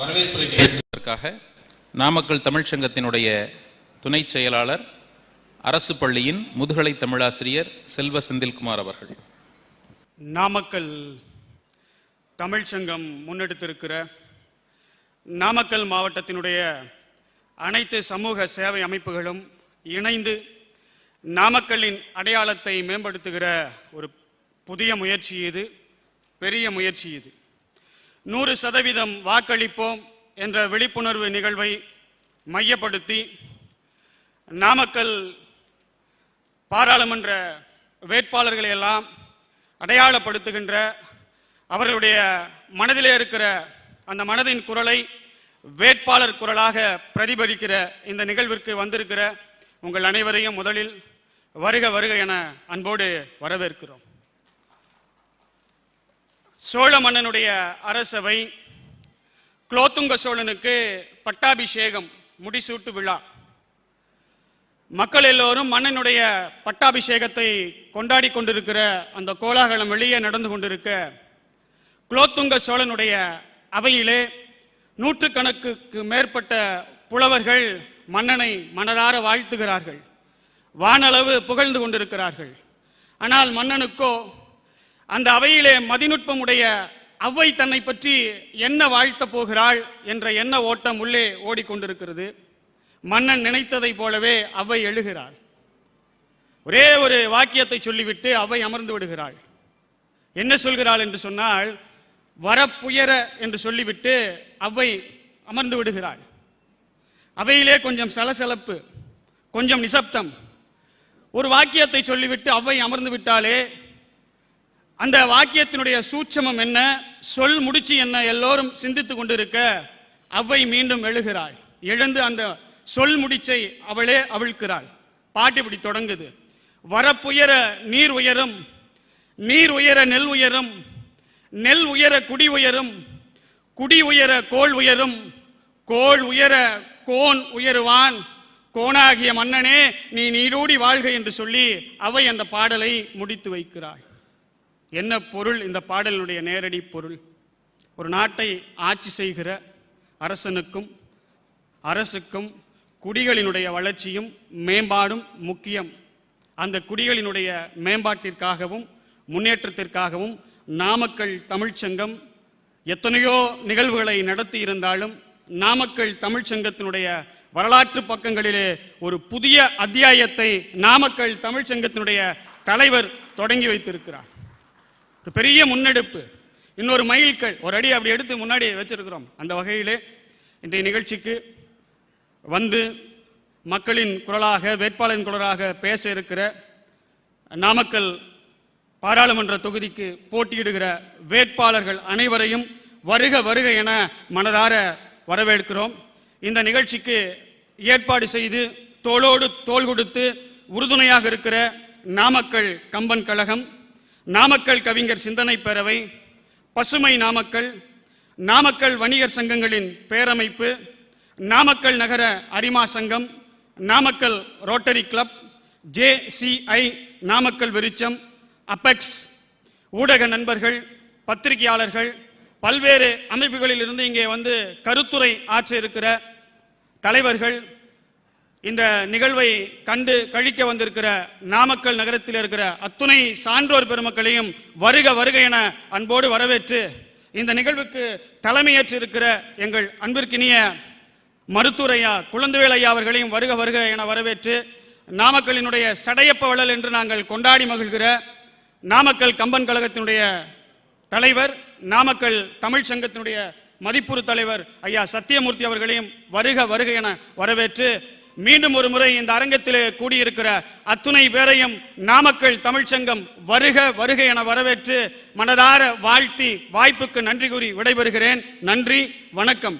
வரவேற்புரை நிகழ்த்துவதற்காக நாமக்கல் தமிழ்ச்சங்கத்தினுடைய துணை செயலாளர் அரசு பள்ளியின் முதுகலை தமிழாசிரியர் செல்வ செந்தில்குமார் அவர்கள். நாமக்கல் தமிழ்ச்சங்கம் முன்னெடுத்திருக்கிற நாமக்கல் மாவட்டத்தினுடைய அனைத்து சமூக சேவை அமைப்புகளும் இணைந்து நாமக்கல்லின் அடையாளத்தை மேம்படுத்துகிற ஒரு புதிய முயற்சி இது பெரிய முயற்சி இது. நூறு சதவீதம் வாக்களிப்போம் என்ற விழிப்புணர்வு நிகழ்வை மையப்படுத்தி நாமக்கல் பாராளுமன்ற வேட்பாளர்களை எல்லாம் அடையாளப்படுத்துகின்ற அவர்களுடைய மனதிலே இருக்கிற அந்த மனதின் குரலை வேட்பாளர் குரலாக பிரதிபலிக்கிற இந்த நிகழ்விற்கு வந்திருக்கிற உங்கள் அனைவரையும் முதலில் வருக வருக என அன்போடு வரவேற்கிறோம். சோழ மன்னனுடைய அரசவை குலோத்துங்க சோழனுக்கு பட்டாபிஷேகம் முடிசூட்டு விழா. மக்கள் எல்லோரும் மன்னனுடைய பட்டாபிஷேகத்தை கொண்டாடி கொண்டிருக்கிற அந்த கோலாகலம் வெளியே நடந்து கொண்டிருக்க குலோத்துங்க சோழனுடைய அவையிலே நூற்றுக்கணக்குக்கு மேற்பட்ட புலவர்கள் மன்னனை மனதார வாழ்த்துகிறார்கள். வானளவு புகழ்ந்து கொண்டிருக்கிறார்கள். ஆனால் மன்னனுக்கோ அந்த அவையிலே மதிநுட்பமுடைய அவ்வை தன்னை பற்றி என்ன வாழ்த்தப் போகிறாள் என்ற எண்ண ஓட்டம் உள்ளே ஓடிக்கொண்டிருக்கிறது. மன்னன் நினைத்ததைப் போலவே அவ்வை எழுகிறாள். ஒரே ஒரு வாக்கியத்தை சொல்லிவிட்டு அவை அமர்ந்து விடுகிறாள். என்ன சொல்கிறாள் என்று சொன்னால் வரப்புயர என்று சொல்லிவிட்டு அவை அமர்ந்து விடுகிறாள். அவையிலே கொஞ்சம் சலசலப்பு கொஞ்சம் நிசப்தம். ஒரு வாக்கியத்தை சொல்லிவிட்டு அவ்வை அமர்ந்து விட்டாலே அந்த வாக்கியத்தினுடைய சூட்சமம் என்ன? சொல் முடிச்சு என்ன? எல்லோரும் சிந்தித்துக் கொண்டிருக்க அவ்வை மீண்டும் எழுகிறாள். எழுந்து அந்த சொல் முடிச்சை அவளே அவிழ்க்கிறாள். பாட்டு இப்படி தொடங்குது. வரப்புயர நீர் உயரும் நீர் உயர நெல் உயரும் நெல் உயர குடி உயரும் குடி உயர கோள் உயரும் கோள் உயர கோன் உயருவான். கோணாகிய மன்னனே நீ நீடூடி வாழ்க என்று சொல்லி அவை அந்த பாடலை முடித்து வைக்கிறாள். என்ன பொருள்? இந்த பாடலினுடைய நேரடி பொருள். ஒரு நாட்டை ஆட்சி செய்கிற அரசனுக்கும் அரசுக்கும் குடிகளினுடைய வளர்ச்சியும் மேம்பாடும் முக்கியம். அந்த குடிகளினுடைய மேம்பாட்டிற்காகவும் முன்னேற்றத்திற்காகவும் நாமக்கல் தமிழ்ச்சங்கம் எத்தனையோ நிகழ்வுகளை நடத்தி இருந்தாலும் நாமக்கல் தமிழ்ச்சங்கத்தினுடைய வரலாற்று பக்கங்களிலே ஒரு புதிய அத்தியாயத்தை நாமக்கல் தமிழ்ச்சங்கத்தினுடைய தலைவர் தொடங்கி வைத்திருக்கிறார். பெரிய முன்னெடுப்பு. இன்னொரு மைல்கல் ஒரு அடி அப்படி எடுத்து முன்னாடி வச்சிருக்கிறோம். அந்த வகையிலே இன்றைய நிகழ்ச்சிக்கு வந்து மக்களின் குரலாக வேட்பாளரின் குரலாக பேச இருக்கிற நாமக்கல் பாராளுமன்ற தொகுதிக்கு போட்டியிடுகிற வேட்பாளர்கள் அனைவரையும் வருக வருக என மனதார வரவேற்கிறோம். இந்த நிகழ்ச்சிக்கு ஏற்பாடு செய்து தோளோடு தோள் கொடுத்து உறுதுணையாக இருக்கிற நாமக்கல் கம்பன் கழகம் நாமக்கல் கவிஞர் சிந்தனை பேரவை பசுமை நாமக்கல் நாமக்கல் வணிகர் சங்கங்களின் பேரமைப்பு நாமக்கல் நகர அரிமா சங்கம் Namakkal rotary club JCI Namakkal விருச்சம் apex ஊடக நண்பர்கள் பத்திரிகையாளர்கள் பல்வேறு அமைப்புகளில் இருந்து இங்கே வந்து கருத்துரை ஆற்ற இருக்கிற தலைவர்கள் இந்த நிகழ்வை கண்டு கழிக்க வந்திருக்கிற நாமக்கல் நகரத்தில் இருக்கிற அத்துணை சான்றோர் பெருமக்களையும் வருக வருக என அன்போடு வரவேற்று இந்த நிகழ்வுக்கு தலைமையேற்று இருக்கிற எங்கள் அன்பிற்கினிய மருத்துவரையா குழந்தைவேல் ஐயா அவர்களையும் வருக வருக என வரவேற்று நாமக்கலினுடைய சடையப்ப வளல் என்று நாங்கள் கொண்டாடி மகிழ்கிற நாமக்கல் கம்பன் கழகத்தினுடைய தலைவர் நாமக்கல் தமிழ் சங்கத்தினுடைய மதிப்புறு தலைவர் ஐயா சத்தியமூர்த்தி அவர்களையும் வருக வருக என வரவேற்று மீண்டும் ஒரு முறை இந்த அரங்கத்திலே கூடியிருக்கிற அத்துணை பேரையும் நாமக்கல் தமிழ்ச்சங்கம் வருக வருக என வரவேற்று மனதார வாழ்த்தி வாய்ப்புக்கு நன்றி கூறி விடைபெறுகிறேன். நன்றி வணக்கம்.